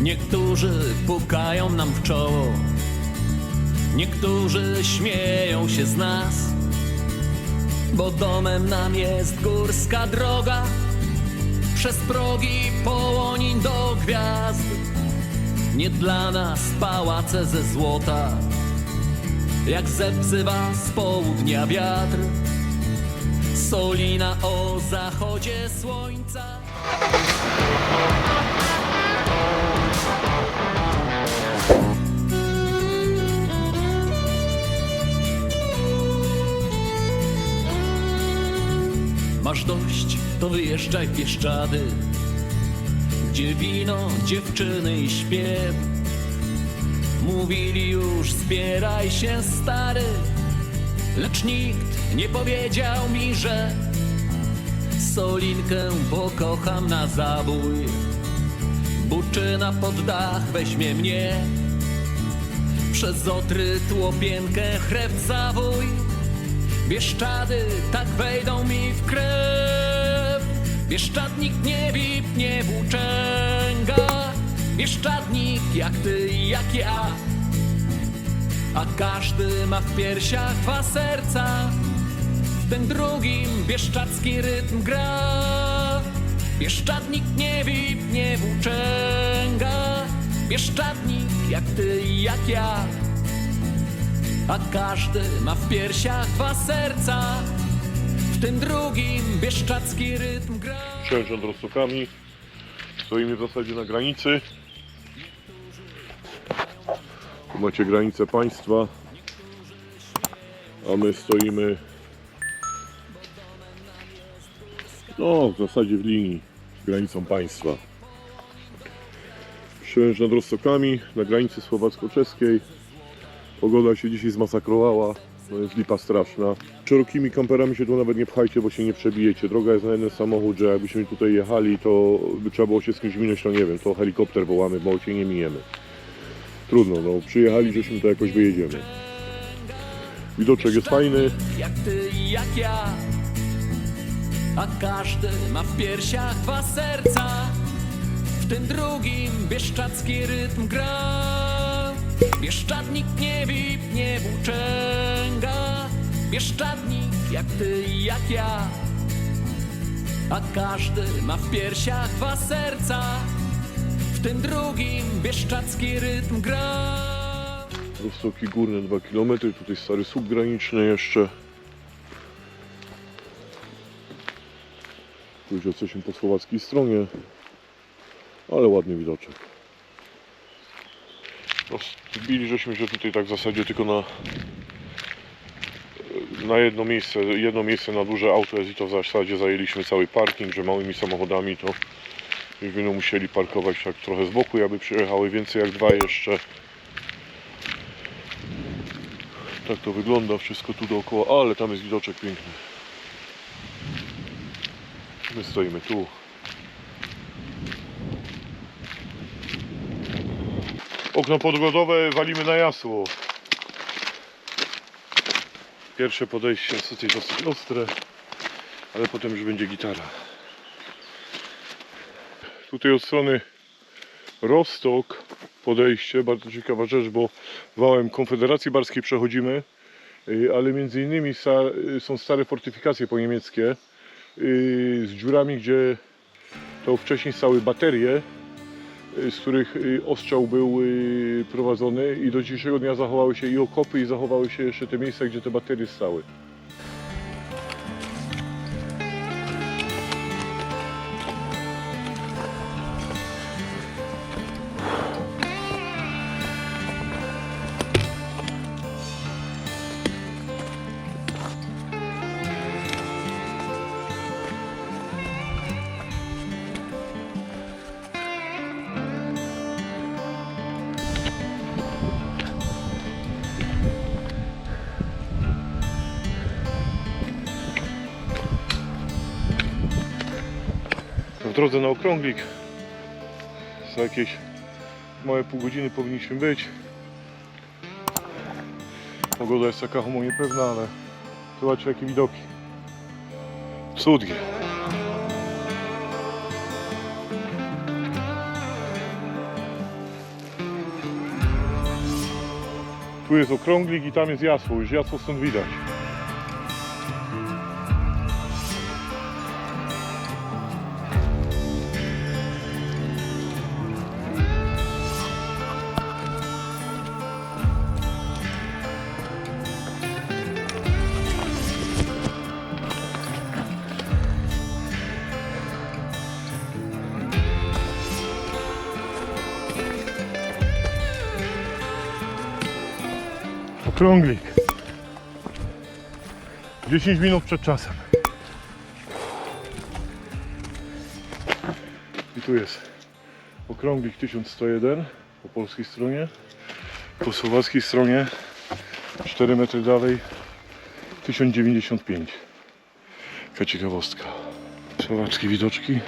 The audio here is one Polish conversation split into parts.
Niektórzy pukają nam w czoło, niektórzy śmieją się z nas, bo domem nam jest górska droga przez progi połoniń do gwiazd. Nie dla nas pałace ze złota, jak zepsywa z południa wiatr. Solina o zachodzie słońca. Masz dość, to wyjeżdżaj w Bieszczady Gdzie wino, dziewczyny i śpiew. Mówili już zbieraj się stary. Lecz nikt nie powiedział mi, że Solinkę pokocham na zabój. Buczyna pod dach weźmie mnie. Przez otry tłopienkę chreb zawój Bieszczady tak wejdą mi w krew. Bieszczadnik nie wip, nie włóczęga. Bieszczadnik jak ty i jak ja. A każdy ma w piersiach dwa serca. W tym drugim bieszczadzki rytm gra. Bieszczadnik nie wip, nie włóczęga. Bieszczadnik jak ty i jak ja a każdy ma w piersiach dwa serca. W tym drugim bieszczacki rytm gra. Księżą Rostokami. Stoimy w zasadzie na granicy. Tu macie granicę państwa. A my stoimy no w zasadzie w linii z granicą państwa. Księż nad Rostokami na granicy słowacko-czeskiej. Pogoda się dzisiaj zmasakrowała. No jest lipa straszna. Szerokimi kamperami się tu nawet nie pchajcie, bo się nie przebijecie. Droga jest na jeden samochód, że jakbyśmy tutaj jechali, to by trzeba było się z kimś minąć, to nie wiem, to helikopter wołamy, bo się nie mijemy. Trudno, no przyjechali, żeśmy to jakoś wyjedziemy. Widoczek jest fajny, Jak ty i jak ja. A każdy ma w piersiach dwa serca. W tym drugim bieszczacki rytm gra. Bieszczadnik nie wip, nie włóczęga. Bieszczadnik jak ty i jak ja. A każdy ma w piersiach dwa serca. W tym drugim bieszczacki rytm gra. Roztoki górne 2 km, tutaj stary słup graniczny jeszcze. Już jesteśmy po słowackiej stronie, ale ładny widoczek. Rozbili żeśmy się tutaj tak w zasadzie tylko na na jedno miejsce, jedno miejsce na duże auto jest i to w zasadzie zajęliśmy cały parking, że małymi samochodami to będą musieli parkować tak trochę z boku, aby przyjechały więcej jak dwa jeszcze. Tak to wygląda wszystko tu dookoła, ale tam jest widoczek piękny. My stoimy tu. Okno podgrodowe walimy na jasło. Pierwsze podejście jest dosyć ostre, ale potem już będzie gitara. Tutaj od strony Rostok podejście, bardzo ciekawa rzecz, bo wałem Konfederacji Barskiej przechodzimy, y, ale między innymi y, są stare fortyfikacje po niemieckie y, z dziurami, gdzie to wcześniej stały baterie, z których y, ostrzał był y, prowadzony i do dzisiejszego dnia zachowały się i okopy i zachowały się jeszcze te miejsca, gdzie te baterie stały. drodze na okrąglik. Za jakieś małe pół godziny powinniśmy być. Pogoda jest taka homo niepewna, ale zobaczcie jakie widoki. Cudnie. Tu jest okrąglik i tam jest jasło. Już jasło stąd widać. Okrąglik. 10 minut przed czasem. I tu jest okrąglik 1101 po polskiej stronie. Po słowackiej stronie 4 metry dalej 1095. Taka ciekawostka. Słowackie widoczki.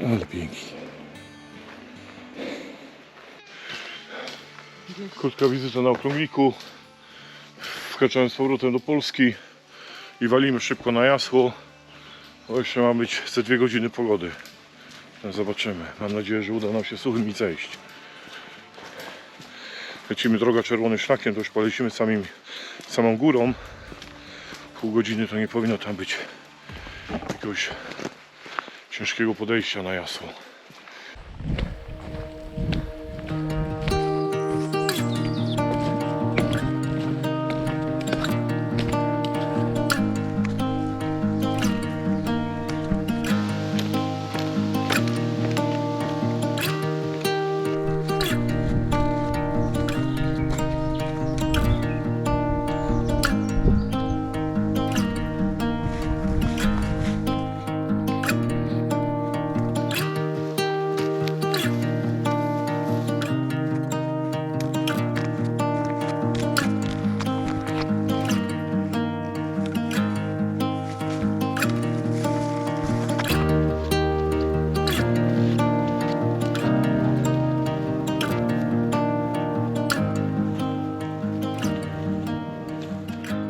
Ale pięknie. Krótka wizyta na okrągliku. Wkraczamy z powrotem do Polski i walimy szybko na jasło. Bo jeszcze ma być ze dwie godziny pogody. Zobaczymy. Mam nadzieję, że uda nam się suchym zejść. Lecimy droga czerwonym szlakiem, to już polecimy samym, samą górą. Pół godziny to nie powinno tam być jakiegoś ciężkiego podejścia na jasło.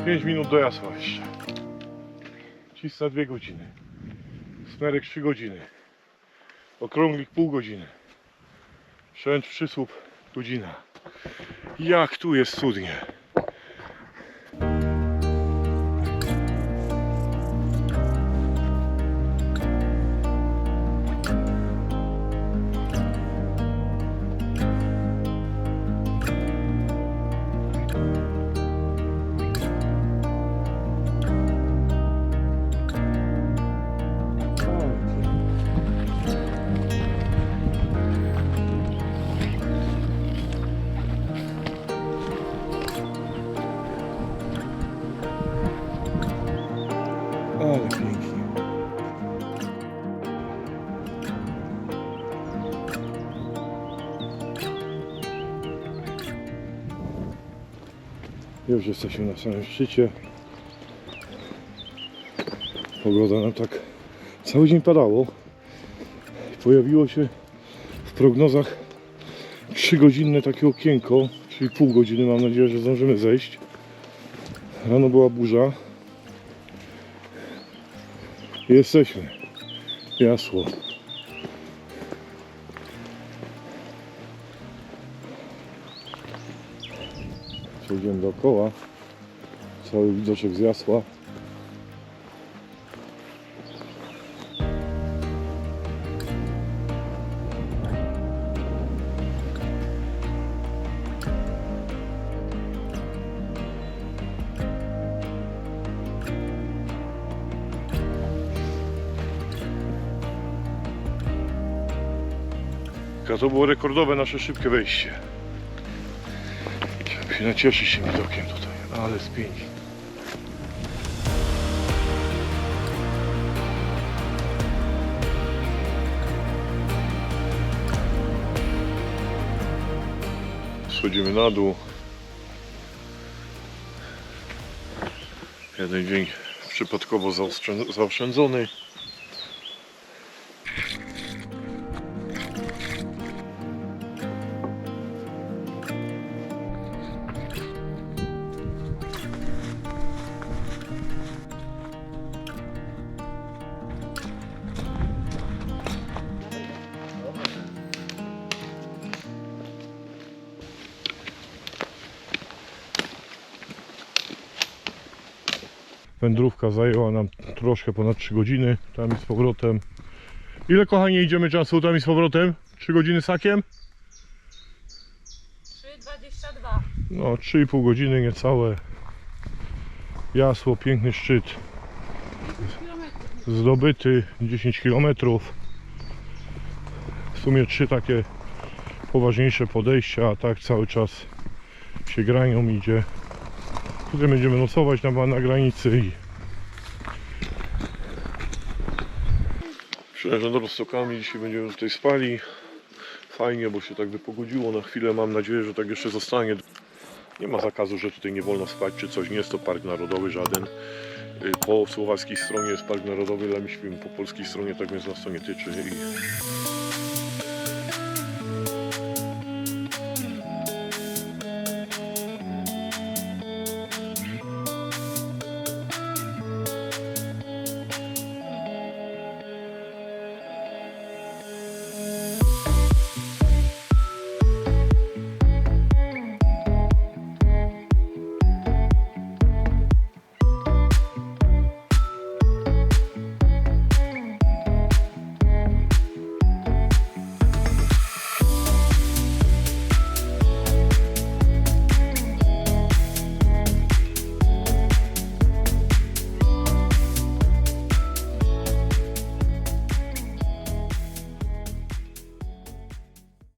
Pięć minut do jasła jeszcze. Cisna dwie godziny. Smerek 3 godziny. Okrąglik pół godziny. Szęcz przysłup godzina. Jak tu jest cudnie. Już jesteśmy na samym szczycie. Pogoda nam tak cały dzień padało. Pojawiło się w prognozach 3 godzinne takie okienko, czyli pół godziny. Mam nadzieję, że zdążymy zejść. Rano była burza. Jesteśmy. Jasło. Przejdziemy dookoła. Cały widoczek z jasła. To było rekordowe nasze szybkie wejście. Się nacieszyć się widokiem tutaj, ale z pięknie. Schodzimy na dół. Jeden dzień przypadkowo zaoszczę- zaoszczędzony. Wędrówka zajęła nam troszkę ponad 3 godziny, tam i z powrotem. Ile kochanie idziemy czasu tam i z powrotem? 3 godziny sakiem? 3,22. No, 3,5 godziny niecałe. Jasło, piękny szczyt. Zdobyty 10 km. W sumie trzy takie poważniejsze podejścia, a tak cały czas się grają idzie. Tutaj będziemy nocować na, na granicy i Przyjeżdżam do Rostokami, dzisiaj będziemy tutaj spali. Fajnie, bo się tak wypogodziło na chwilę. Mam nadzieję, że tak jeszcze zostanie. Nie ma zakazu, że tutaj nie wolno spać czy coś. Nie jest to park narodowy żaden. Y, Po słowackiej stronie jest park narodowy, ale myśmy po polskiej stronie, tak więc nas to nie tyczy. I